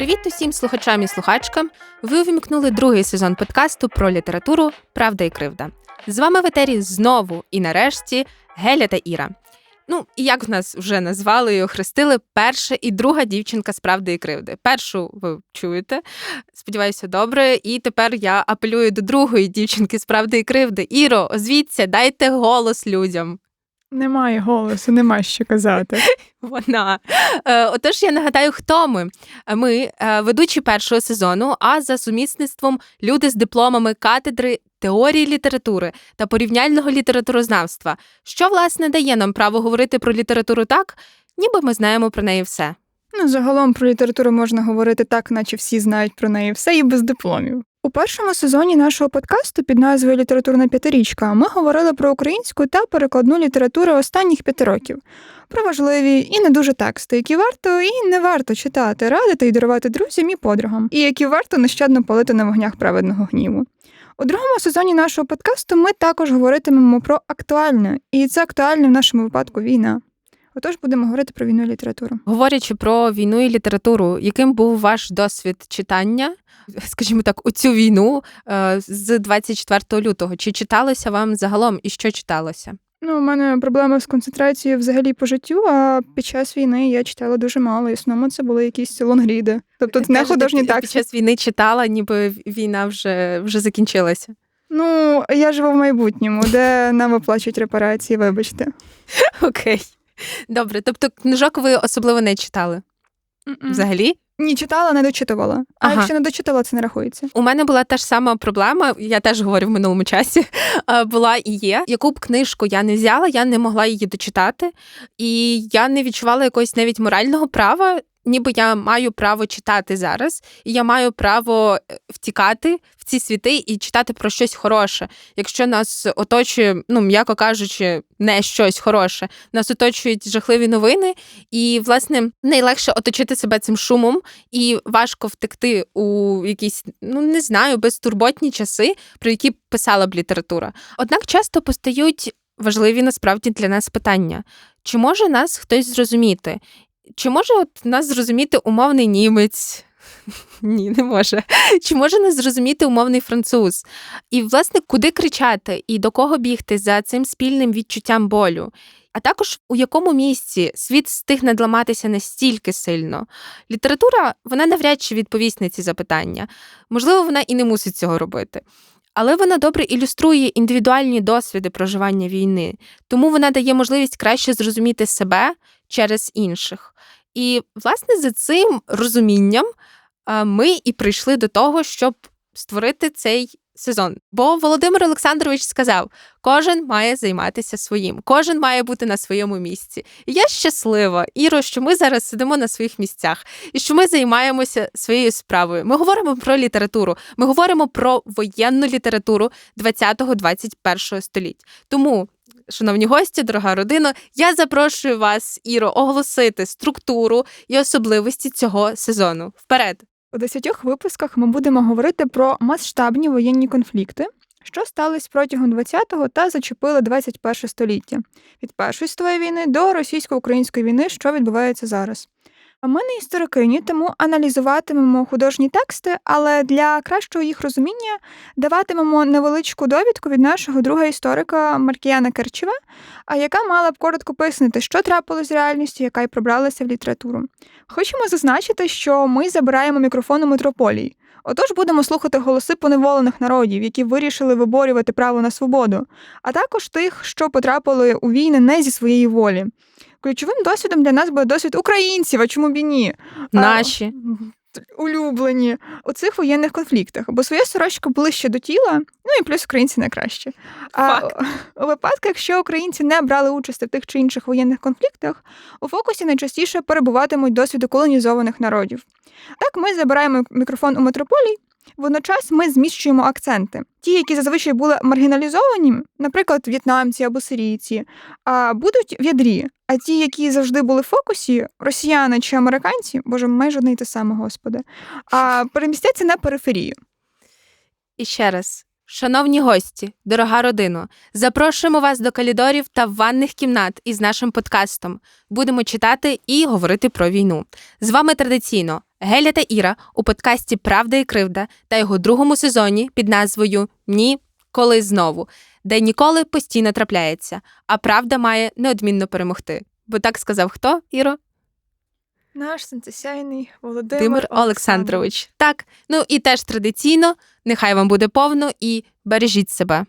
Привіт усім слухачам і слухачкам. Ви увімкнули другий сезон подкасту про літературу Правда і кривда. З вами в етері знову і нарешті Геля та Іра. Ну, і як нас вже назвали і охрестили, перша і друга дівчинка з правди і кривди. Першу ви чуєте, сподіваюся, добре. І тепер я апелюю до другої дівчинки з правди і кривди. Іро, озвіться, дайте голос людям. Немає голосу, нема що казати. Вона. Е, Отож, я нагадаю, хто ми. Ми е, ведучі першого сезону, а за сумісництвом люди з дипломами катедри теорії літератури та порівняльного літературознавства, що власне дає нам право говорити про літературу так, ніби ми знаємо про неї все. Ну, загалом про літературу можна говорити так, наче всі знають про неї все і без дипломів. У першому сезоні нашого подкасту під назвою Літературна п'ятирічка ми говорили про українську та перекладну літературу останніх п'яти років, про важливі і не дуже тексти, які варто і не варто читати, радити і дарувати друзям і подругам, і які варто нещадно палити на вогнях праведного гніву. У другому сезоні нашого подкасту ми також говоритимемо про актуальне, і це актуальне в нашому випадку війна. Отож будемо говорити про війну і літературу. Говорячи про війну і літературу, яким був ваш досвід читання, скажімо так, у цю війну е, з 24 лютого? Чи читалося вам загалом і що читалося? Ну, у мене проблеми з концентрацією взагалі по життю, а під час війни я читала дуже мало. І основному це були якісь лонгріди. Тобто не художні під- Під час війни читала, ніби війна вже, вже закінчилася. Ну, я живу в майбутньому, де нам виплачують репарації, вибачте. Окей. Добре, тобто книжок ви особливо не читали взагалі? Ні, читала, не дочитувала. А Ага. якщо не дочитувала, це не рахується. У мене була та ж сама проблема, я теж говорю в минулому часі. Була і є. Яку б книжку я не взяла, я не могла її дочитати, і я не відчувала якогось навіть морального права. Ніби я маю право читати зараз, і я маю право е, втікати в ці світи і читати про щось хороше. Якщо нас оточує, ну м'яко кажучи, не щось хороше, нас оточують жахливі новини, і власне найлегше оточити себе цим шумом, і важко втекти у якісь, ну не знаю, безтурботні часи, про які писала б література. Однак часто постають важливі насправді для нас питання: чи може нас хтось зрозуміти? Чи може от нас зрозуміти умовний німець? Ні, не може. Чи може нас зрозуміти умовний француз? І, власне, куди кричати і до кого бігти за цим спільним відчуттям болю? А також у якому місці світ встиг надламатися настільки сильно? Література вона навряд чи відповість на ці запитання. Можливо, вона і не мусить цього робити. Але вона добре ілюструє індивідуальні досвіди проживання війни, тому вона дає можливість краще зрозуміти себе через інших. І, власне, за цим розумінням ми і прийшли до того, щоб створити цей сезон. Бо Володимир Олександрович сказав: кожен має займатися своїм, кожен має бути на своєму місці. І я щаслива, Іро, що ми зараз сидимо на своїх місцях і що ми займаємося своєю справою. Ми говоримо про літературу, ми говоримо про воєнну літературу 20-21 століть. Тому. Шановні гості, дорога родина, я запрошую вас, Іро, оголосити структуру і особливості цього сезону. Вперед! У десятьох випусках ми будемо говорити про масштабні воєнні конфлікти, що стались протягом 20-го та зачепили 21 століття від Першої світової війни до російсько-української війни, що відбувається зараз. Ми не історикині, тому аналізуватимемо художні тексти, але для кращого їх розуміння даватимемо невеличку довідку від нашого друга історика Маркіяна Керчева, яка мала б коротко пояснити, що трапилось з реальністю, яка й пробралася в літературу. Хочемо зазначити, що ми забираємо мікрофон у метрополії. Отож будемо слухати голоси поневолених народів, які вирішили виборювати право на свободу, а також тих, що потрапили у війни не зі своєї волі. Ключовим досвідом для нас буде досвід українців, а чому б і ні? Наші. Улюблені у цих воєнних конфліктах, бо своя сорочка ближче до тіла, ну і плюс українці найкраще. А у випадку, якщо українці не брали участі в тих чи інших воєнних конфліктах, у фокусі найчастіше перебуватимуть досвіди колонізованих народів. Так, ми забираємо мікрофон у метрополій. Водночас ми зміщуємо акценти. Ті, які зазвичай були маргіналізовані, наприклад, в'єтнамці або сирійці, а будуть в ядрі. А ті, які завжди були в фокусі, росіяни чи американці, боже, майже одне й те саме, господи, а перемістяться на периферію. І ще раз. Шановні гості, дорога родино, запрошуємо вас до калідорів та ванних кімнат із нашим подкастом. Будемо читати і говорити про війну. З вами традиційно Геля та Іра у подкасті Правда і кривда та його другому сезоні під назвою Ні, коли знову, де ніколи постійно трапляється, а правда має неодмінно перемогти. Бо так сказав хто, Іро? Наш сенцесяйний Володимир Димир Олександрович. Так, ну і теж традиційно, нехай вам буде повно і бережіть себе.